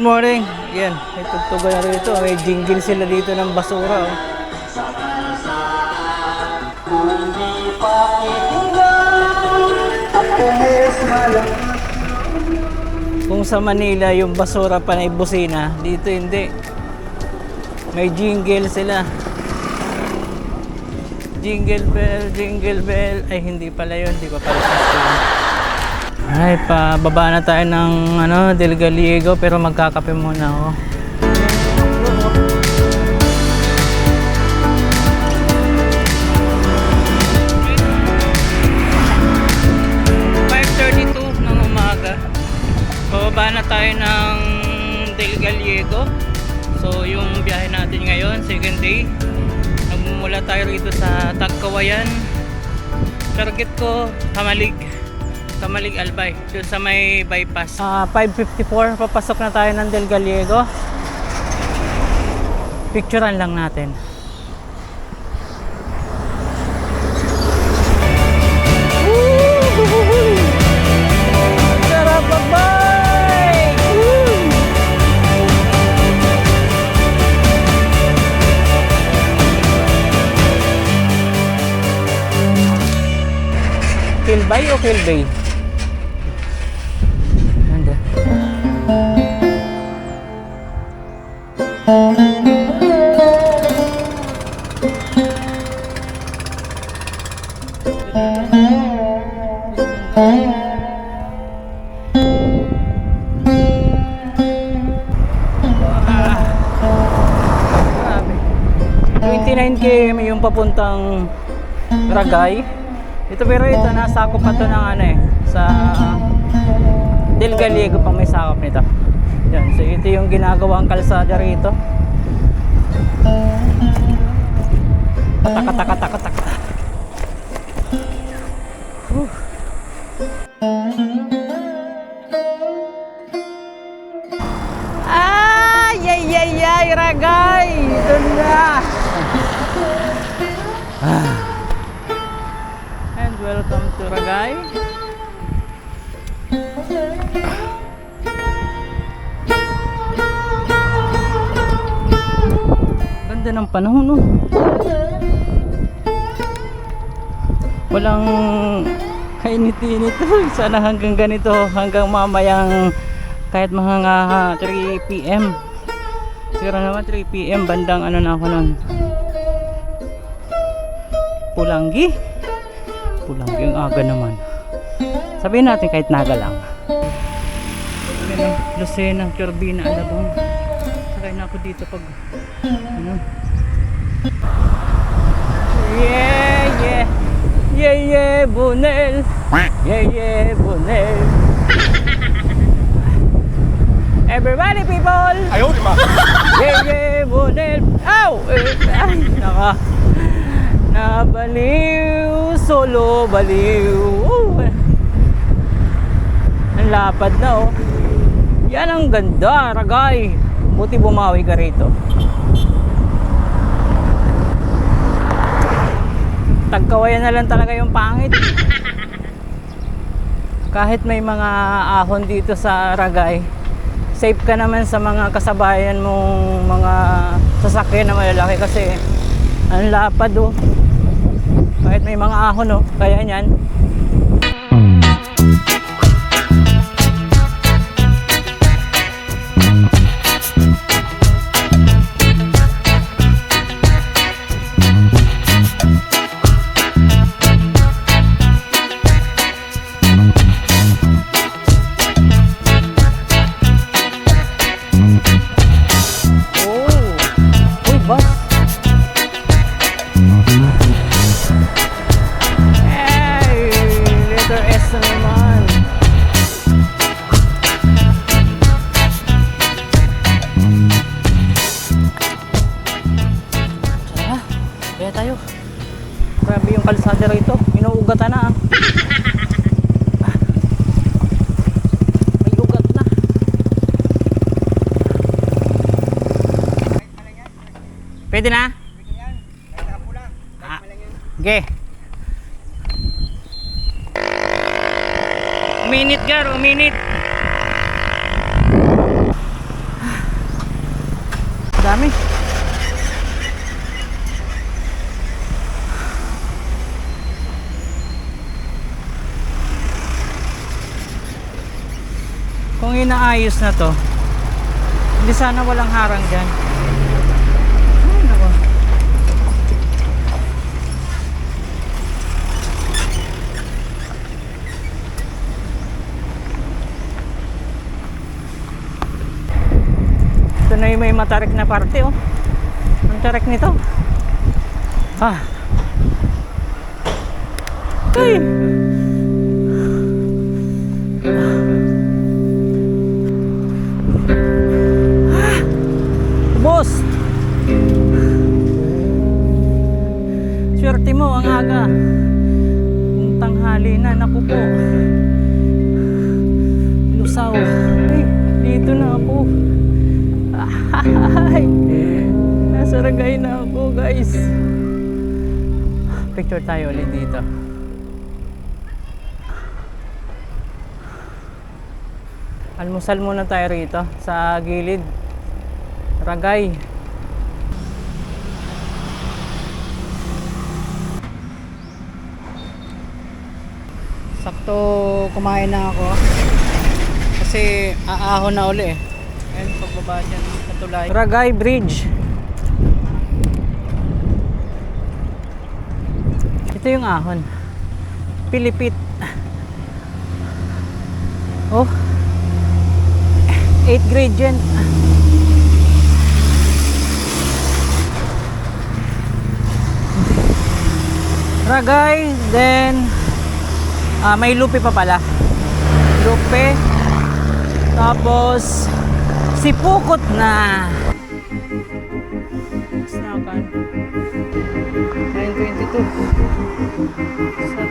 morning. Yan, may tugtugan na rito. May jingle sila dito ng basura. Oh. Kung sa Manila yung basura pa na busina, dito hindi. May jingle sila. Jingle bell, jingle bell. Ay, hindi pala yun. Hindi pa pala yun. Ay, pababa na tayo ng ano, Del Gallego pero magkakape muna ako. $5.32 ng umaga. Pababa na tayo ng Del Gallego. So, yung biyahe natin ngayon, second day. Nagmumula tayo rito sa Tagkawayan. Target ko, Hamalig. Kamalig Albay, doon sa may bypass. Ah, 5.54, papasok na tayo ng Del Gallego. Picturean lang natin. Kilbay o Kilbay? Papuntang Ragay. Ito pero ito nasakop pa to ng ano eh sa Del Gallego pa may sakop nito. Yan, so ito yung ginagawang kalsada rito. Taka taka taka taka. Whew. Ay, ay, ay, ay, ragay! Ito na! Welcome to Ragay. Ganda ng panahon, no? Walang kainit-init. Sana hanggang ganito, hanggang mamayang kahit mga 3 p.m. Siguro naman 3 p.m. bandang ano na ako nun. Pulanggi. Pulanggi ang aga naman. Sabihin natin kahit naga lang. Ano, Lucena, Corbina, Alabang. Sakay na ako dito pag ano. Yeah, yeah. Yeah, yeah, Bunel. Yeah, yeah, Bunel. Everybody people! Ayaw, di ba? Yeah, yeah, Bunel. Ow! Eh, Ay, naka. Nabaliw, solo baliw. Woo! Ang lapad na oh. Yan ang ganda, ragay. Buti bumawi ka rito. Tagkawayan na lang talaga yung pangit. Kahit may mga ahon dito sa Ragay, safe ka naman sa mga kasabayan mong mga sasakyan na malalaki kasi ang lapad oh. Kahit may mga ahon oh, kaya niyan. Pwede na? Ah, Okay. Uminit gar, uminit. dami. Kung inaayos na to, hindi sana walang harang dyan. Ay, nako. Ito na yung may matarik na parte oh. Ang tarik nito. Ah. Ay. Picture tayo ulit dito. Almusal muna tayo rito sa gilid. Ragay. Sakto kumain na ako. Kasi aahon na uli eh. Ayun, pagbaba dyan sa. Ragay Bridge. Ito yung ahon. Pilipit. Oh. 8th grade yan. Ragay, then ah, may lupi pa pala. Lupi. Tapos sipukot na. Snakan. Só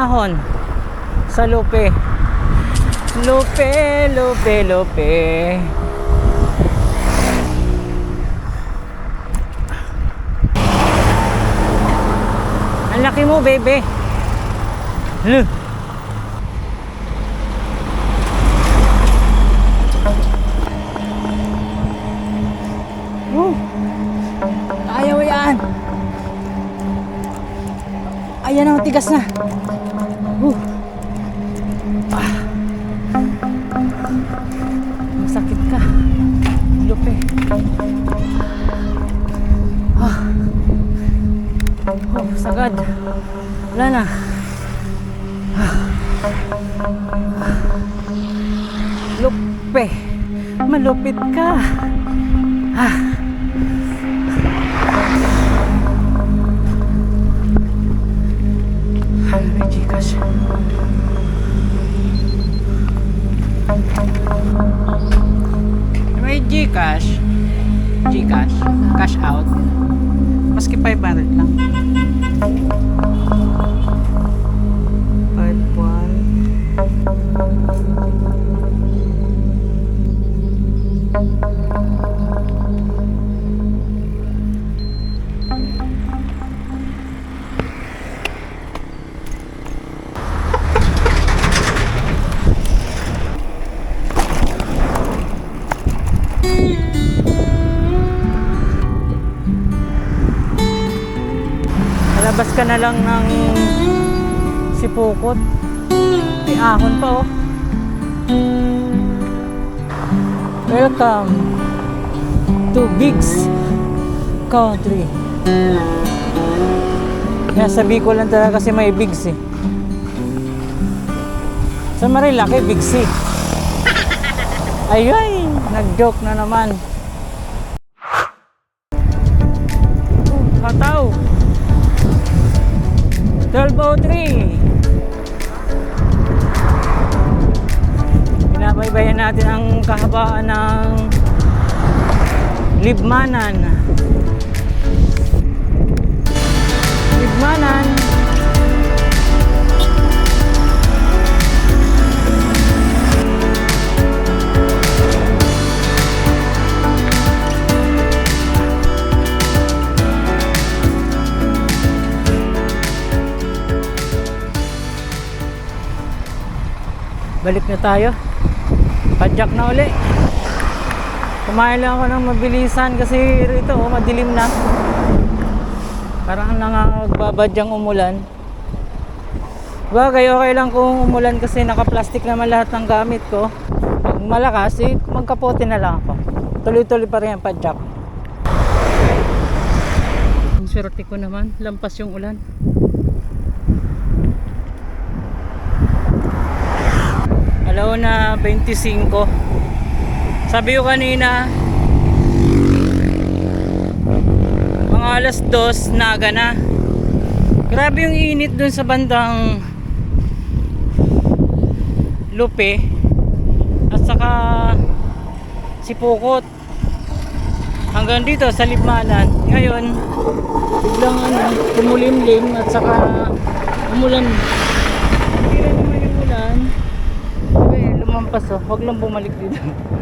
ahon sa Lupe. Lupe, Lupe, Lupe. Ang laki mo, bebe. Oh. Ayaw yan. Ayan ang tigas na. Wala na. Lupe. Malupit ka. Ah. May Gcash. May Gcash. Gcash. Cash out. Maski 500 lang. Malabas ka na lang ng sipukot. May ahon pa oh. Welcome. to Bigs Country. Kaya sabi ko lang talaga kasi may Bigs eh. Sa Marilaki, Bigs eh. Ayay, nag-joke na naman. Libmanan. Libmanan. Balik na tayo. Padjak na uli. Kumain lang ako ng mabilisan kasi rito oh, madilim na. Parang nangangababadyang umulan. Bagay, okay lang kung umulan kasi naka-plastic naman lahat ng gamit ko. Pag malakas, eh, magkapote na lang ako. Tuloy-tuloy pa rin ang padjak. Ang swerte ko naman, lampas yung ulan. Alauna 25. Sabi ko kanina, mga alas 2, naga na. Grabe yung init dun sa bandang Lupe at saka Sipukot hanggang dito sa Libmanan. Ngayon, biglang ano, kumulimlim at saka umulan. Hindi rin naman yung ulan. Uy, lumampas oh. Huwag lang bumalik dito.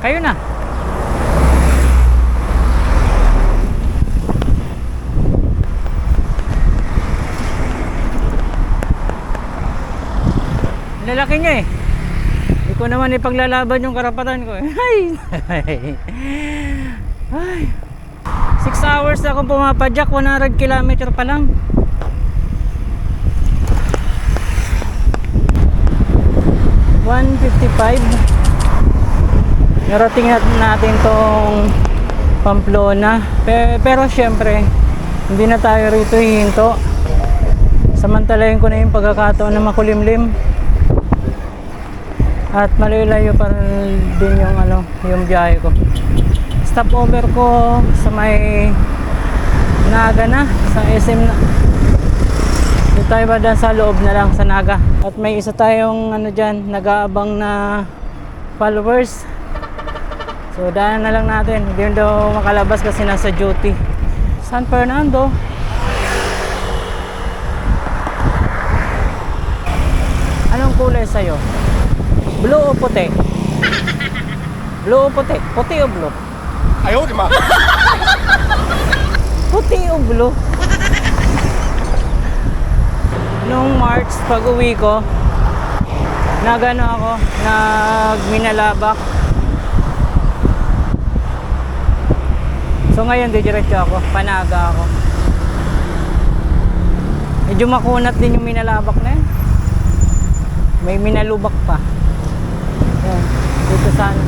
Kayo na. Lalaki niya eh. Hindi ko naman ipaglalaban yung karapatan ko eh. Ay! Ay! 6 hours na akong pumapadyak, 100 kilometer pa lang. One fifty-five. Narating nat- natin tong Pamplona. Pe- pero syempre, hindi na tayo rito hihinto. Samantalayin ko na yung pagkakataon na makulimlim. At malayo-layo pa rin din yung ano, yung biyahe ko. Stopover ko sa may Naga na, sa SM na. Dito tayo ba sa loob na lang sa Naga. At may isa tayong ano dyan, nag-aabang na followers. So daan na lang natin. Hindi daw makalabas kasi nasa duty. San Fernando. Anong kulay sa'yo? Blue o puti? Blue o puti? Puti o blue? Ayaw, di ba? puti o blue? Nung March, pag uwi ko, nagano ako, nagminalabak So ngayon, didiretso ako, panaga ako. Medyo makunat din yung minalabak na yun. May minalubak pa. Yan, dito sana.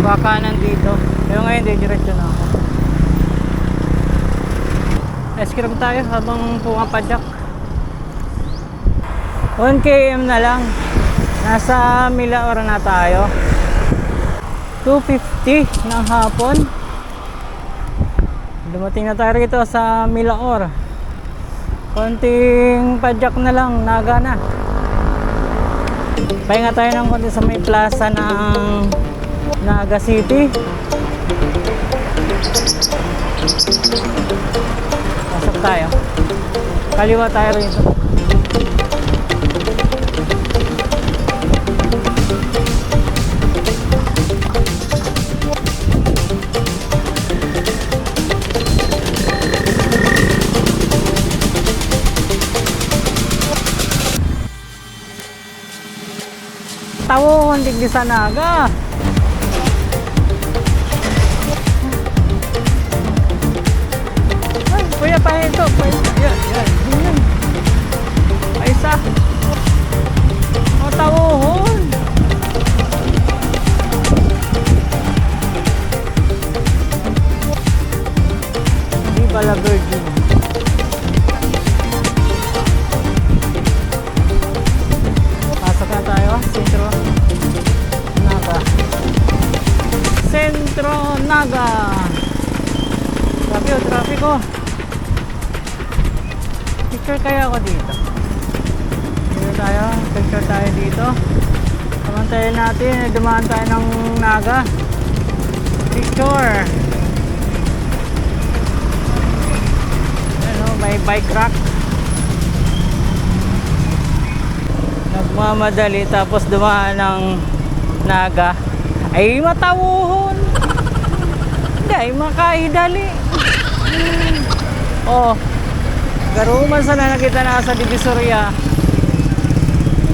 Kakanan dito. Pero ngayon, didiretso na ako. Escram tayo habang pumapadyak. 1 km na lang. Nasa Milaor na tayo. 2.50 ng hapon. Dumating na tayo rito sa Milaor. Konting padyak na lang, naga na. Pahinga tayo ng konti sa may plaza ng Naga City. Pasok tayo. Kaliwa tayo rito. Tawo, hindi di sa naga. Bike rack. Nagmamadali tapos dumaan ng naga. Ay matawuhon. Ay makaidali. Oh. Garuman sana nakita na sa Divisoria.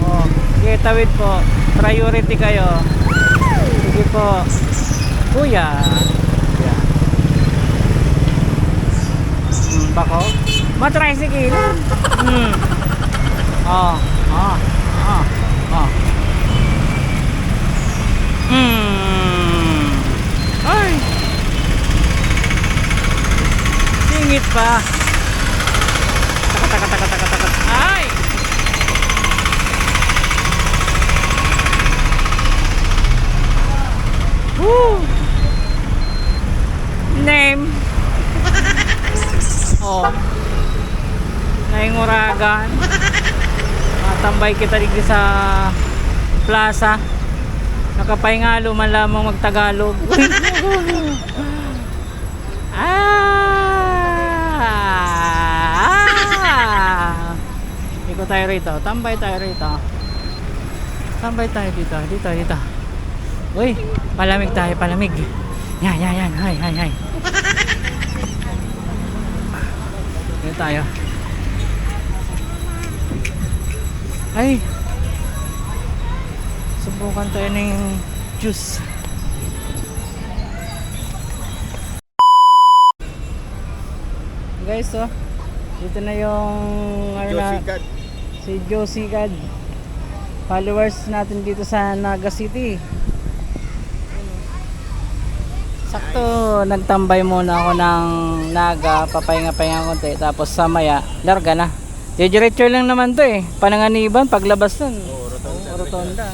Oh, sige tawid po. Priority kayo. Sige po. Kuya. Kuya. Hmm, bako. Matricycle. Hmm. Oh, oh, oh, oh. Hmm. Ay. Singit pa. Taka, taka, taka, taka, taka. Nainguragan. Matambay kita dito sa plaza. Nakapahingalo man lamang magtagalog. ah! Ikot tayo rito. Tambay tayo rito. Tambay tayo dito. Dito, dito. Uy, palamig tayo, palamig. Yan, yan, yan. Hay, hay, hay. Tayo. Ay. Subukan tayo ng juice. Guys, oh. Dito na yung ano Cat. si Josie Gad. Followers natin dito sa Naga City. Sakto, nagtambay muna ako ng Naga, papahinga-pahinga konti, tapos sa maya, larga na. Diretso lang naman to eh. Pananganiban, paglabas nun. Oo, rotonda. Oo, rotonda.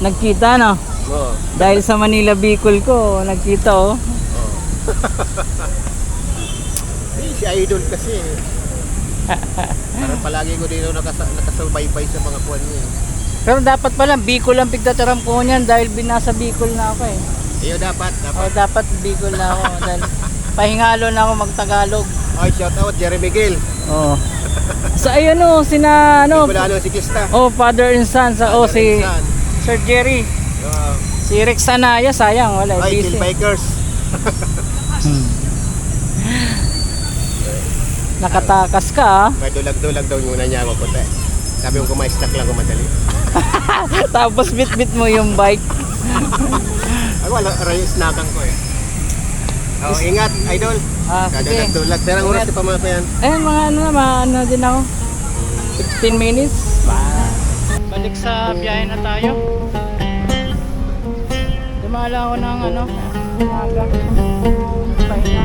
Nagkita no? Oo. Dahil sa Manila Bicol ko, nagkita oh. Eh, si Idol kasi. Parang palagi ko dito nakasa nakasalbaybay sa mga kuwan niya. Pero dapat pala, Bicol ang pigtataram ko niyan dahil binasa Bicol na ako eh. Iyo dapat, O dapat. dapat Bicol na ako dahil pahingalo na ako magtagalog. Ay, shout out Jerry Miguel. Oo. Sa ayun oh, sina ano, Wala ano si Kista. oh father and son sa oh si? Sir Jerry, Oo. si Rex Anaya sayang wala Ay, busy. Bikers. Hmm. Nakatakas ka ah. May dulag-dulag daw muna niya ako puti. Sabi ko kumain snack lang ko madali. Tapos bit-bit mo yung bike. Ako wala ray snackan ko eh. Oh, ingat, idol. Ah, sige. Kadalag-dulag. Pero ang oras Ingat. pa mga yan. Eh, mga ano na, mga ano din ako. 15 minutes. Balik sa biyahe na tayo. Dumala ako ng ano, umaga. Pahinga.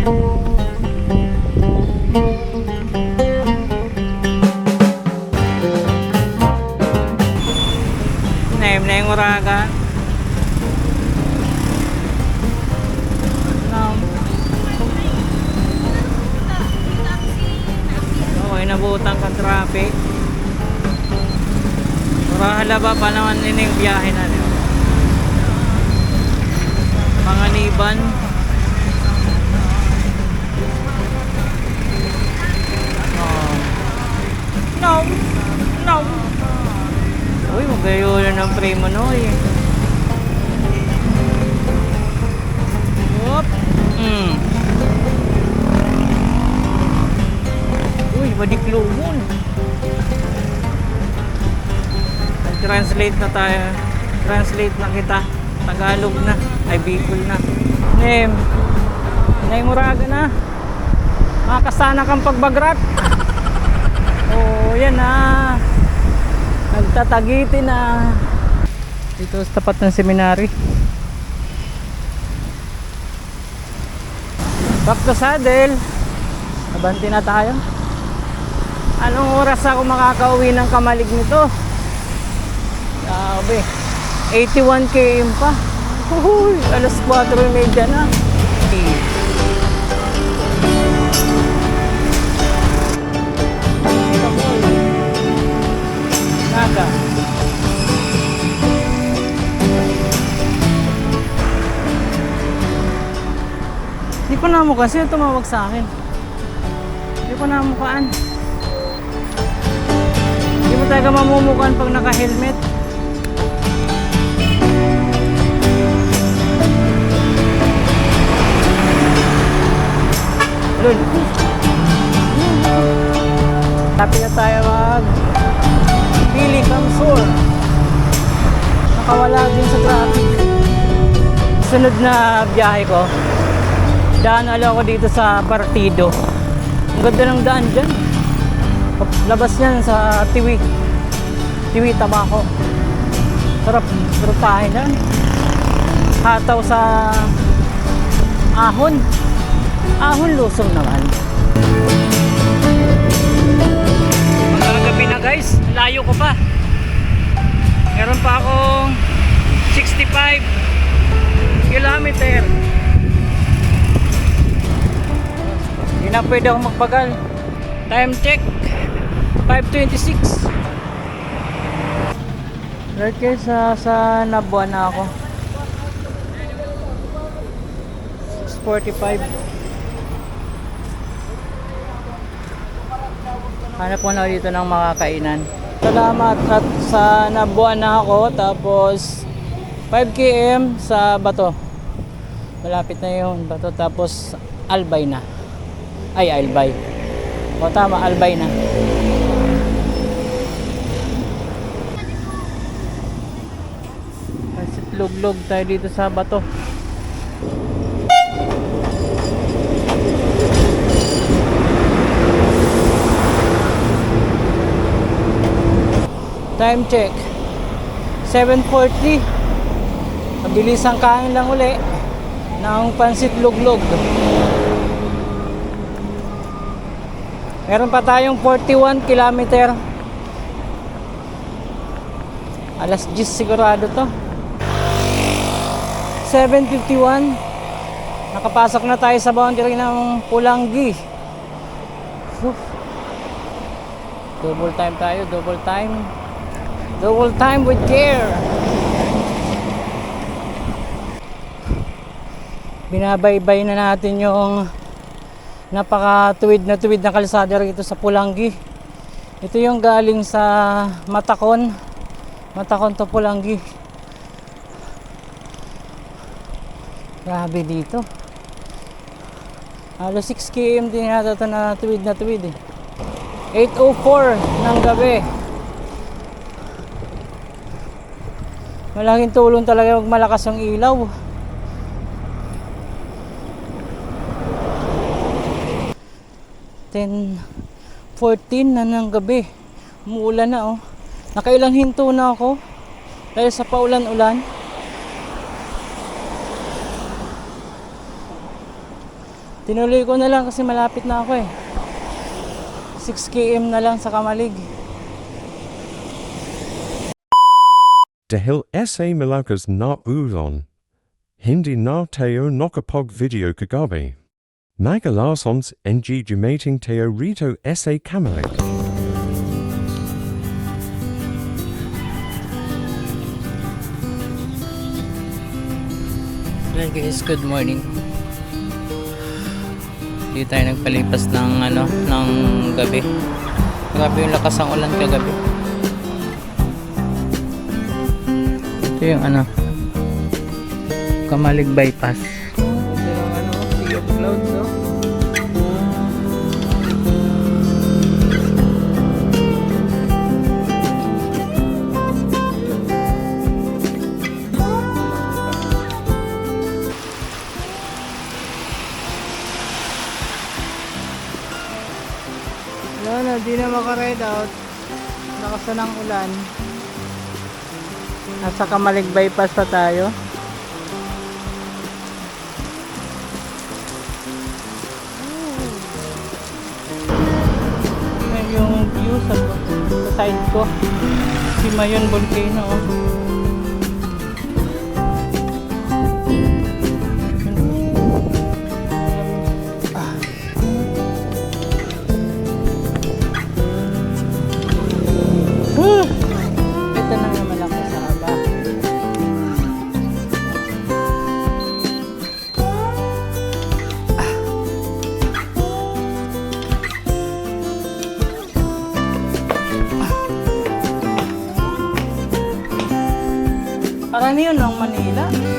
Name na yung uragan. Okay, nabutan kang traffic. Para halaba pa naman din yung biyahe na rin. Mga liban. Oh. No! No! Uy, magayo na ng primo no eh. Whoop! Mm. Uy, madiklumon. Nag-translate na tayo. Translate na kita. Tagalog na. Ay, Bicol na. Name. Naimuraga na. Makakasana kang pagbagrat. Oh, yan na. Nagtatagiti na. Dito sa tapat ng seminary. Back to saddle. Abanti na tayo anong oras ako makakauwi ng kamalig nito grabe 81 km pa Uy, alas 4.30 na Nada. Hindi ko na mo kasi tumawag sa akin. Hindi ko na mukaan. Talaga mamumukan pag naka-helmet. Lul. Tapos na tayo mag Pili Kamsur. Nakawala din sa traffic. Sunod na biyahe ko. Daan ala ako dito sa Partido. Ang ganda ng daan dyan. Labas niyan sa Tiwi. Tiwi, Tabako. Sarap, sarap tayo dyan. Hataw sa ahon. Ahon lusong naman. Magagabi na guys, layo ko pa. Meron pa akong 65 kilometer. Hindi na pwede ako magbagal. Time check, 5.26. Right guys, sa, sa Nabuan na ako. 6.45. Hanap ko na dito ng makakainan. Salamat at sa nabuan na ako tapos 5 km sa Bato. Malapit na yung Bato tapos Albay na. Ay, Albay. O tama, Albay na. Kasi luglog tayo dito sa Bato. Time check. 7.40. Mabilis ang kain lang uli ng pansit luglog. Meron pa tayong 41 kilometer. Alas 10 sigurado to. 7.51. Nakapasok na tayo sa boundary ng Pulanggi. Double time tayo, double time. Double time with care. Binabaybay na natin yung napakatuwid na tuwid na kalsada rito sa Pulanggi. Ito yung galing sa Matakon. Matakon to Pulanggi. Grabe dito. Halos 6 km din yata ito na tuwid na tuwid eh. 8.04 ng gabi. Malaking tulong talaga mag malakas ang ilaw. Ten, 14 na ng gabi. Umuulan na oh. Nakailang hinto na ako. Dahil sa paulan-ulan. Tinuloy ko na lang kasi malapit na ako eh. 6 km na lang sa Kamalig. Dahil sa Malakas na ulan, hindi na tayo nakapag video kagabi. Magalasons NG Jumating tayo rito sa Kamalig. Hello guys, good morning. Hindi tayo nagpalipas ng ano, ng gabi. Grabe yung lakas ng ulan kagabi. Ito yung ano, Kamalig Bypass. Yung ano, sea of clouds, oh. Wala na, di na maka-ride out. Lakas na ng ulan. Nasa Kamalig Bypass pa tayo. Yan yung view sa, sa side ko. Si Mayon Volcano. oh. Karaniwan ng Manila.